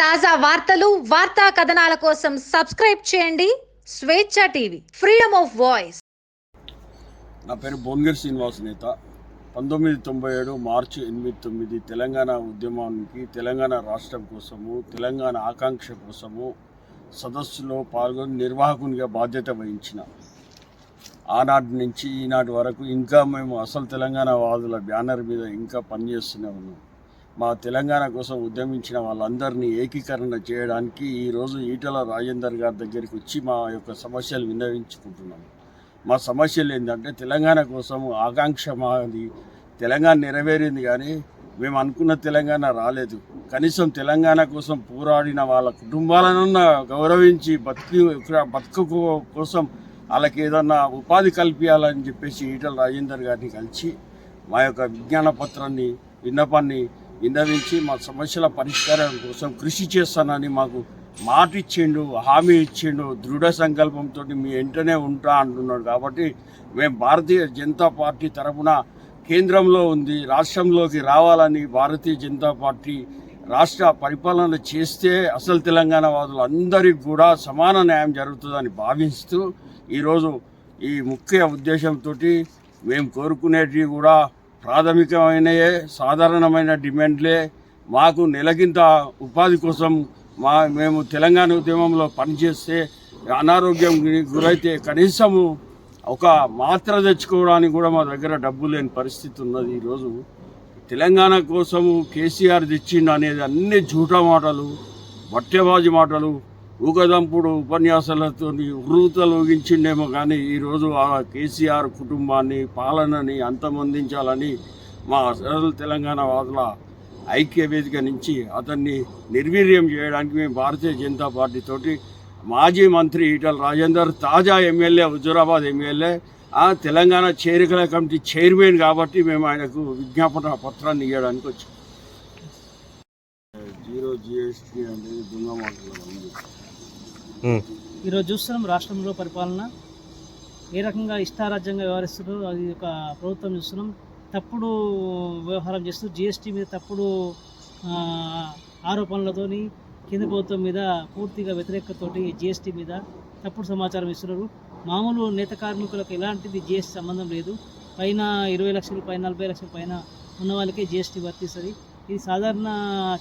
తాజా వార్తలు వార్తా కథనాల కోసం సబ్స్క్రైబ్ చేయండి. స్వేచ్ఛ టీవీ ఫ్రీడమ్ ఆఫ్ వాయిస్. నా పేరు భువనగిరి శ్రీనివాస్ నేత. పంతొమ్మిది తొంభై ఏడు మార్చి ఎనిమిది తొమ్మిది తెలంగాణ ఉద్యమానికి తెలంగాణ రాష్ట్రం కోసము తెలంగాణ ఆకాంక్ష కోసము సదస్సులో పాల్గొని నిర్వాహకునిగా బాధ్యత వహించిన ఆనాటి నుంచి ఈనాటి వరకు ఇంకా మేము అసలు తెలంగాణ వాదుల బ్యానర్ మీద ఇంకా పనిచేస్తూనే ఉన్నాం. మా తెలంగాణ కోసం ఉద్యమించిన వాళ్ళందరినీ ఏకీకరణ చేయడానికి ఈరోజు ఈటల రాజేందర్ గారి దగ్గరికి వచ్చి మా యొక్క సమస్యలు విన్నవించుకుంటున్నాము మా సమస్యలు ఏంటంటే తెలంగాణ కోసం ఆకాంక్ష మాది తెలంగాణ నెరవేరింది కానీ మేము అనుకున్న తెలంగాణ రాలేదు. కనీసం తెలంగాణ కోసం పోరాడిన వాళ్ళ కుటుంబాలను గౌరవించి బతికి బతుకు కోసం వాళ్ళకి ఏదన్నా ఉపాధి కల్పించాలని చెప్పేసి ఈటల రాజేందర్ గారిని కలిసి మా యొక్క విజ్ఞాన పత్రాన్ని విన్నపాన్ని విన్నవించి మా సమస్యల పరిష్కారం కోసం కృషి చేస్తానని మాకు మాట ఇచ్చిండు హామీ ఇచ్చిండు దృఢ సంకల్పంతో మీ వెంటనే ఉంటా అంటున్నాడు. కాబట్టి మేము భారతీయ జనతా పార్టీ తరఫున కేంద్రంలో ఉంది రాష్ట్రంలోకి రావాలని భారతీయ జనతా పార్టీ రాష్ట్ర పరిపాలన చేస్తే అసలు తెలంగాణ వాదులు అందరికీ కూడా సమాన న్యాయం జరుగుతుందని భావిస్తూ ఈరోజు ఈ ముఖ్య ఉద్దేశంతో మేము కోరుకునేటివి కూడా ప్రాథమికమైనయే సాధారణమైన డిమాండ్లే. మాకు నెలకింత ఉపాధి కోసం మా మేము తెలంగాణ ఉద్యమంలో పనిచేస్తే అనారోగ్యం గురైతే కనీసము ఒక మాత్ర తెచ్చుకోవడానికి కూడా మా దగ్గర డబ్బు లేని పరిస్థితి ఉన్నది ఈరోజు. తెలంగాణ కోసము కేసీఆర్ తెచ్చిండు అనేది అన్ని జూటా మాటలు బట్టెబాజీ మాటలు ఊగదంపుడు ఉపన్యాసాలతో ఉర్రూతలు కానీ ఈరోజు ఆ కేసీఆర్ కుటుంబాన్ని పాలనని అంతమొందించాలని మా అసలు తెలంగాణ వాదుల ఐక్య వేదిక నుంచి అతన్ని నిర్వీర్యం చేయడానికి మేము భారతీయ జనతా పార్టీతోటి మాజీ మంత్రి ఈటల రాజేందర్ తాజా ఎమ్మెల్యే హుజూరాబాద్ ఎమ్మెల్యే ఆ తెలంగాణ చేరికల కమిటీ చైర్మన్ కాబట్టి మేము ఆయనకు విజ్ఞాపన పత్రాన్ని ఇవ్వడానికి వచ్చాం. జిఎస్టీ అనేది దుంగ మాటలు ఉంది ఈరోజు చూస్తున్నాం రాష్ట్రంలో పరిపాలన. ఏ రకంగా ఇష్టారాజ్యంగా వ్యవహరిస్తున్నారో అది ఒక ప్రభుత్వం చూస్తున్నాం. తప్పుడు వ్యవహారం చేస్తూ జిఎస్టీ మీద తప్పుడు ఆ, ఆరోపణలతోని కేంద్ర ప్రభుత్వం మీద పూర్తిగా వ్యతిరేకతతోటి జిఎస్టీ మీద తప్పుడు సమాచారం ఇస్తున్నారు. మామూలు నేత కార్మికులకు ఎలాంటిది జిఎస్టీ సంబంధం లేదు. పైన ఇరవై లక్షలు పైన నలభై లక్షల పైన ఉన్న వాళ్ళకే జిఎస్టీ వర్తిస్తుంది. ఇది సాధారణ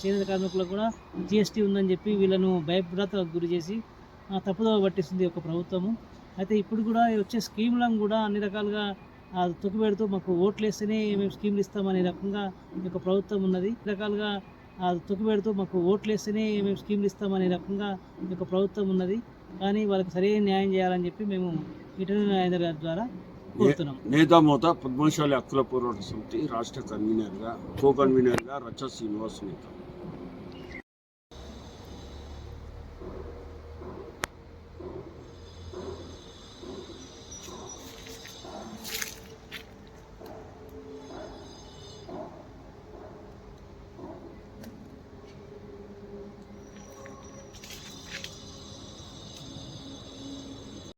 చేనేత కార్మికులకు కూడా జిఎస్టీ ఉందని చెప్పి వీళ్ళను భయభ్రాతలకు గురి చేసి తప్పుదోవ పట్టిస్తుంది ఒక ప్రభుత్వము. అయితే ఇప్పుడు కూడా వచ్చే స్కీములను కూడా అన్ని రకాలుగా ఆ, తొక్కిపెడుతూ మాకు ఓట్లు వేస్తేనే మేము స్కీమ్లు ఇస్తామనే రకంగా ఈ యొక్క ప్రభుత్వం ఉన్నది. రకాలుగా ఆ, తొక్కిపెడుతూ మాకు ఓట్లు వేస్తేనే మేము స్కీమ్లు ఇస్తామనే రకంగా ఈ యొక్క ప్రభుత్వం ఉన్నది. కానీ వాళ్ళకి సరైన న్యాయం చేయాలని చెప్పి మేము ఇటర్నల్ న్యాయ ద్వారా నేతామోత పద్మశాలి హక్కుల పోరాట సమితి రాష్ట్ర కన్వీనర్గా కో కన్వీనర్గా రచ్చ శ్రీనివాస్ నేత.